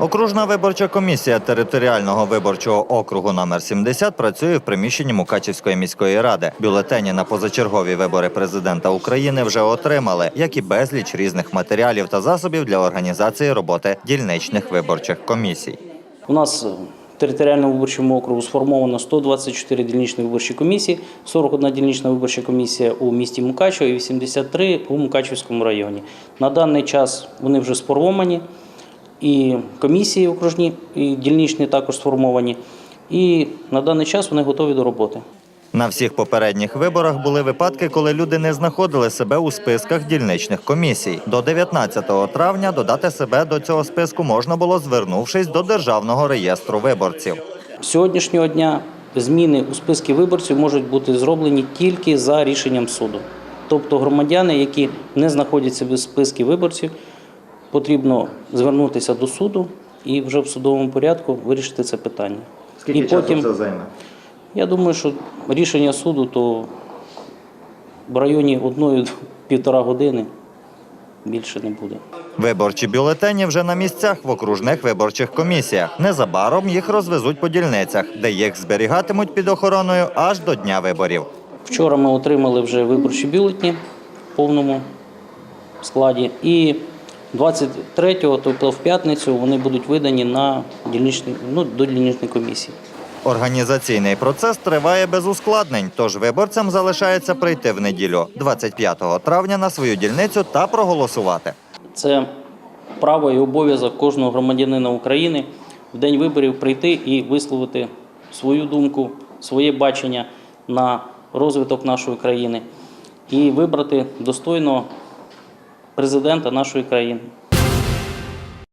Окружна виборча комісія територіального виборчого округу номер 70 працює в приміщенні Мукачівської міської ради. Бюлетені на позачергові вибори президента України вже отримали, як і безліч різних матеріалів та засобів для організації роботи дільничних виборчих комісій. У нас територіальному виборчому округу сформовано 124 дільничні виборчі комісії, 41 дільнична виборча комісія у місті Мукачево і 83 у Мукачевському районі. На даний час вони вже сформовані, і комісії окружні, і дільничні також сформовані. І на даний час вони готові до роботи. На всіх попередніх виборах були випадки, коли люди не знаходили себе у списках дільничних комісій. До 19 травня додати себе до цього списку можна було, звернувшись до державного реєстру виборців. З сьогоднішнього дня зміни у списки виборців можуть бути зроблені тільки за рішенням суду. Тобто громадяни, які не знаходяться в списку виборців, потрібно звернутися до суду і вже в судовому порядку вирішити це питання. Скільки і потім, займе? я думаю, що рішення суду то в районі одної-півтора години більше не буде. Виборчі бюлетені вже на місцях в окружних виборчих комісіях. Незабаром їх розвезуть по дільницях, де їх зберігатимуть під охороною аж до дня виборів. Вчора ми отримали вже виборчі бюлетні в повному складі. І 23-го, тобто в п'ятницю, вони будуть видані на дільничні, ну, до дільничної комісії. Організаційний процес триває без ускладнень, тож виборцям залишається прийти в неділю, 25 травня, на свою дільницю та проголосувати. Це право і обов'язок кожного громадянина України в день виборів прийти і висловити свою думку, своє бачення на розвиток нашої країни і вибрати достойного президента нашої країни.